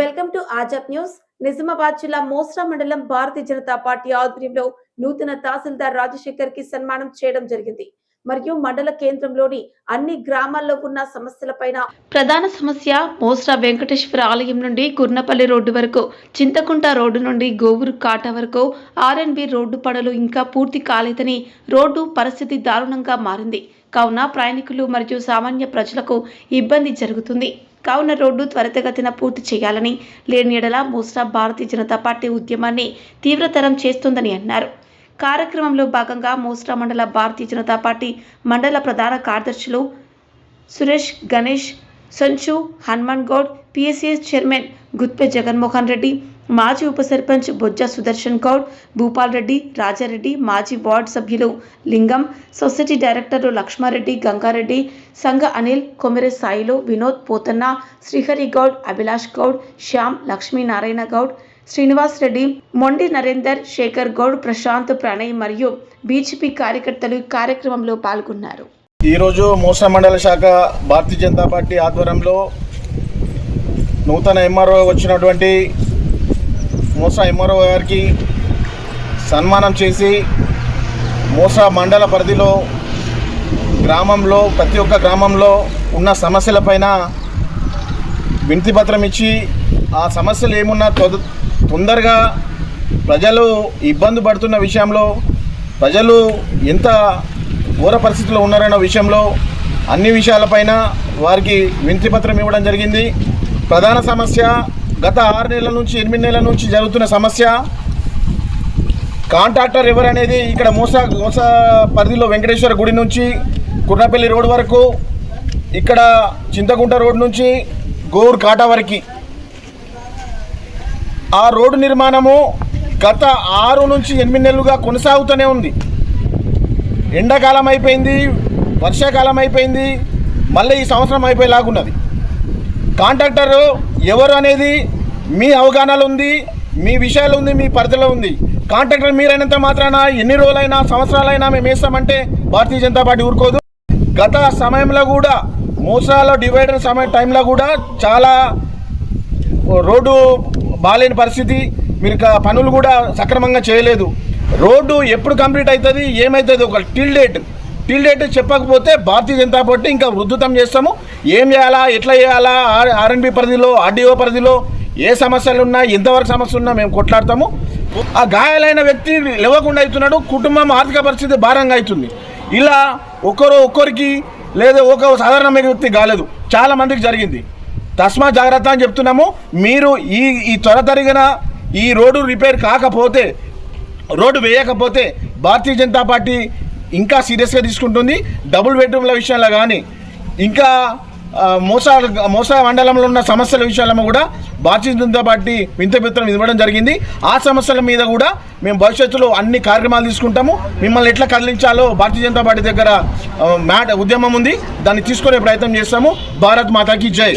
Welcome to Azad news. Nizamabad జిల్లా మోస్రా మండలం భారతీయ Janata party ఆధ్వర్యంలో నూతన తహసీల్దార్ రాజశేఖర్కి సన్మానం చేయడం జరిగింది. మరియు మండల కేంద్రంలోని అన్ని గ్రామాల్లో ఉన్న సమస్యలపైన ప్రధాన సమస్య మోస్రా వెంకటేశ్వర ఆలయం నుండి కుర్నపల్లి రోడ్డు వరకు చింతకుంట రోడ్డు నుండి గోవురు కాట వరకు ఆర్ఎన్బి రోడ్డు పనులు ఇంకా పూర్తి కాలేదని రోడ్డు పరిస్థితి దారుణంగా మారింది. కావున ప్రయాణికులు మరియు సామాన్య ప్రజలకు ఇబ్బంది జరుగుతుంది. కావున రోడ్డు త్వరితగతిన పూర్తి చేయాలని లేని ఎడల మోస్రా భారతీయ జనతా పార్టీ ఉద్యమాన్ని తీవ్రతరం చేస్తుందని అన్నారు. కార్యక్రమంలో భాగంగా మోస్రా మండల భారతీయ జనతా పార్టీ మండల ప్రధాన కార్యదర్శులు సురేష్ గణేష్ సంచు హనుమాన్ గౌడ్ పిఎస్సిఎస్ చైర్మన్ గుత్పే జగన్మోహన్ రెడ్డి మాజీ ఉప సర్పంచ్ బొజ్జ సుదర్శన్ గౌడ్ భూపాల్ రెడ్డి రాజారెడ్డి మాజీ వార్డు సభ్యులు లింగం సొసైటీ డైరెక్టర్లు లక్ష్మారెడ్డి గంగారెడ్డి సంఘ అనిల్ కొమెరె సాయిలు వినోద్ పోతన్న శ్రీహరి గౌడ్ అభిలాష్ గౌడ్ శ్యామ్ లక్ష్మీనారాయణ గౌడ్ శ్రీనివాస్ రెడ్డి మొండి నరేందర్ శేఖర్ గౌడ్ ప్రశాంత్ ప్రణయ్ మరియు బీజేపీ కార్యకర్తలు కార్యక్రమంలో పాల్గొన్నారు. ఈరోజు మోసా మండల శాఖ భారతీయ జనతా పార్టీ ఆధ్వర్యంలో నూతన ఎంఆర్ఓ వచ్చినటువంటి మోస ఎంఆర్ఓ గారికి సన్మానం చేసి మోస మండల పరిధిలో గ్రామంలో ప్రతి ఒక్క గ్రామంలో ఉన్న సమస్యలపైన వినతి పత్రం ఇచ్చి ఆ సమస్యలు ఏమున్నా తొందరగా ప్రజలు ఇబ్బంది పడుతున్న విషయంలో ప్రజలు ఎంత ఘోర పరిస్థితిలో ఉన్నారన్న విషయంలో అన్ని విషయాలపైన వారికి వినతి పత్రం ఇవ్వడం జరిగింది. ప్రధాన సమస్య గత ఆరు నెలల నుంచి ఎనిమిది నెలల నుంచి జరుగుతున్న సమస్య. కాంట్రాక్టర్ ఎవరనేది ఇక్కడ మూస మూస పరిధిలో వెంకటేశ్వర గుడి నుంచి కుర్రపల్లి రోడ్ వరకు ఇక్కడ చింతకుంట రోడ్ నుంచి గోర్ కాటా వరకు. ఆ రోడ్డు నిర్మాణము గత ఆరు నుంచి ఎనిమిది నెలలుగా కొనసాగుతూనే ఉంది. ఎండాకాలం అయిపోయింది వర్షాకాలం అయిపోయింది మళ్ళీ ఈ సంవత్సరం అయిపోయేలాగున్నది. కాంట్రాక్టర్ ఎవరు అనేది మీ అవగాహనలో ఉంది మీ విషయాలు ఉంది మీ పరిధిలో ఉంది. కాంట్రాక్టర్ మీరైనంత మాత్రాన ఎన్ని రోజులైనా సంవత్సరాలైనా మేము వేస్తామంటే భారతీయ జనతా పార్టీ ఊరుకోదు. గత సమయంలో కూడా మోసాలో డివైడర్ సమయం టైంలో కూడా చాలా రోడ్డు బాగాలేని పరిస్థితి మీరు పనులు కూడా సక్రమంగా చేయలేదు. రోడ్డు ఎప్పుడు కంప్లీట్ అవుతుంది ఏమవుతుంది ఒక టిల్ డేట్. టిల్ డేట్ చెప్పకపోతే భారతీయ జనతా పార్టీ ఇంకా ఉద్ధృతం చేస్తాము. ఏం చేయాలా? ఎట్లా చేయాలా? ఆర్ ఆర్ఎన్బి పరిధిలో ఆర్డీఓ పరిధిలో ఏ సమస్యలు ఉన్నా ఎంతవరకు సమస్య ఉన్నా మేము కొట్లాడతాము. ఆ గాయాలైన వ్యక్తి లేవకుండా అవుతున్నాడు కుటుంబం ఆర్థిక పరిస్థితి భారంగా అవుతుంది. ఇలా ఒకరు ఒక్కరికి లేదా ఒక సాధారణ వ్యక్తి కాలేదు. చాలా మందికి జరిగింది. తస్మా జాగ్రత్త అని చెప్తున్నాము. మీరు ఈ ఈ త్వర తరిగిన ఈ రోడ్డు రిపేర్ కాకపోతే రోడ్డు వేయకపోతే భారతీయ జనతా పార్టీ ఇంకా సీరియస్గా తీసుకుంటుంది. డబుల్ బెడ్రూమ్ల విషయంలో కానీ ఇంకా మోసాలు మోసా మండలంలో ఉన్న సమస్యల విషయాలను కూడా భారతీయ జనతా పార్టీ వింత ఇవ్వడం జరిగింది. ఆ సమస్యల మీద కూడా మేము భవిష్యత్తులో అన్ని కార్యక్రమాలు తీసుకుంటాము. మిమ్మల్ని ఎట్లా కదిలించాలో భారతీయ జనతా పార్టీ దగ్గర మ్యాట్ ఉద్యమం ఉంది. దాన్ని తీసుకునే ప్రయత్నం చేస్తాము. భారత్ మాతాకి జై.